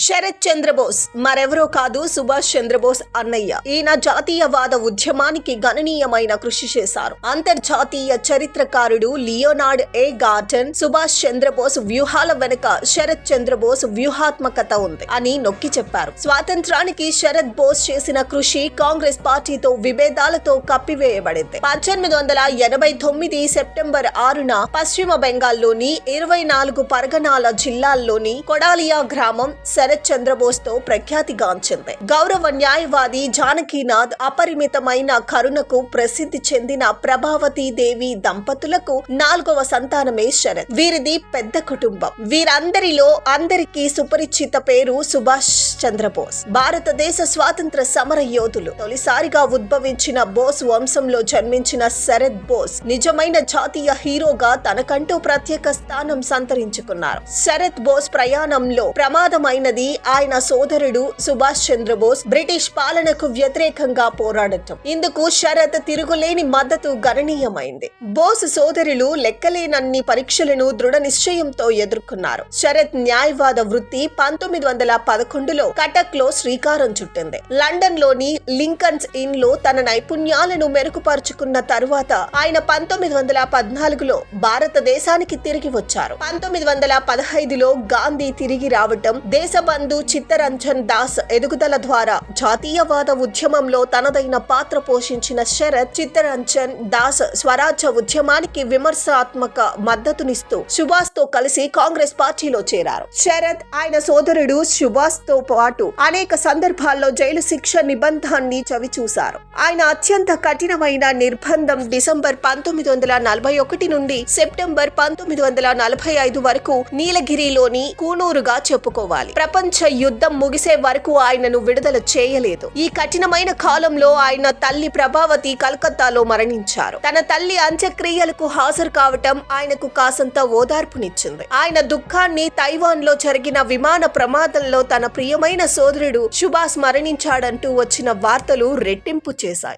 శరత్ చంద్రబోస్. మరెవరో కాదు సుభాష్ చంద్రబోస్ అన్నయ్య. ఈయన జాతీయవాద ఉద్యమానికి గణనీయమైన కృషి చేశారు. అంతర్జాతీయ చరిత్రకారుడు Leonard A. Gordon Subhash Chandra Bose వ్యూహాల వెనుక శరత్ చంద్రబోస్ వ్యూహాత్మకత ఉంది అని నొక్కి చెప్పారు. స్వాతంత్రానికి శరత్ బోస్ చేసిన కృషి కాంగ్రెస్ పార్టీతో విభేదాలతో కప్పివేయబడింది. పద్దెనిమిది వందల ఎనభై తొమ్మిది సెప్టెంబర్ ఆరున పశ్చిమ బెంగాల్లోని ఇరవై నాలుగు పరగణాల జిల్లాల్లోని కొడాలియా గ్రామం శరత్ చంద్రబోస్తో ప్రఖ్యాతిగాంచింది గౌరవ న్యాయవాది జానకీనాథ్ అపరిమితమైన కరుణకు ప్రసిద్ధి చెందిన ప్రభావతి దేవి దంపతులకు నాలుగవ సంతానమే శరత్. వీరిది పెద్ద కుటుంబం. వీరందరిలో అందరికీ సుపరిచిత పేరు సుభాష్ చంద్రబోస్. భారతదేశ స్వాతంత్ర సమర యోధులు తొలిసారిగా ఉద్భవించిన బోస్ వంశంలో జన్మించిన శరత్ బోస్ నిజమైన జాతీయ హీరోగా తనకంటూ ప్రత్యేక స్థానం సంతరించుకున్నారు. శరత్ బోస్ ప్రయాణంలో ప్రమాదమైనది ఆయన సోదరుడు సుభాష్ చంద్రబోస్ బ్రిటిష్ పాలనకు వ్యతిరేకంగా పోరాడటం. ఇందుకు శరత్ తిరుగులేని మద్దతు గణనీయమైంది. బోస్ సోదరులు లెక్కలేనన్ని పరీక్షలను దృఢ నిశ్చయంతో ఎదుర్కొన్నారు. శరత్ న్యాయవాద వృత్తి పంతొమ్మిది వందల పదకొండులో కటక్లో శ్రీకారం చుట్టింది. లండన్లోని లింకన్స్ ఇన్లో తన నైపుణ్యాలను మెరుగుపరుచుకున్న తరువాత ఆయన పంతొమ్మిది వందల పద్నాలుగులో భారతదేశానికి తిరిగి వచ్చారు. పంతొమ్మిది వందల పదహైదులో గాంధీ తిరిగి రావటం దేశబంధు చిత్తరంజన్ దాస్ ఎదుగుదల ద్వారా జాతీయవాద ఉద్యమంలో తనదైన పాత్ర పోషించిన శరత్ చిత్తరంజన్ దాస్ స్వరాజ్య ఉద్యమానికి విమర్శాత్మక మద్దతునిస్తూ సుభాష్తో కలిసి కాంగ్రెస్ పార్టీలో చేరారు. శరత్ ఆయన సోదరుడు సుభాష్తో పాటు అనేక సందర్భాల్లో జైలు శిక్ష నిబంధాన్ని చవిచూశారు. ఆయన అత్యంత కఠినమైన నిర్బంధం డిసెంబర్ పంతొమ్మిది వందల నలభై ఒకటి నుండి సెప్టెంబర్ పంతొమ్మిది వందల నలభై ఐదు వరకు నీలగిరిలోని కూనూరుగా చెప్పుకోవాలి. ప్రపంచ యుద్ధం ముగిసే వరకు ఆయనను విడుదల చేయలేదు. ఈ కఠినమైన కాలంలో ఆయన తల్లి ప్రభావతి కలకత్తాలో మరణించారు. తన తల్లి అంత్యక్రియలకు హాజరు కావటం ఆయనకు కాసంత ఓదార్పునిచ్చింది. ఆయన దుఃఖాన్ని తైవాన్లో జరిగిన విమాన ప్రమాదంలో తన ప్రియమైన సోదరుడు సుభాష్ మరణించాడంటూ వచ్చిన వార్తలు రెట్టింపు చేశాయి.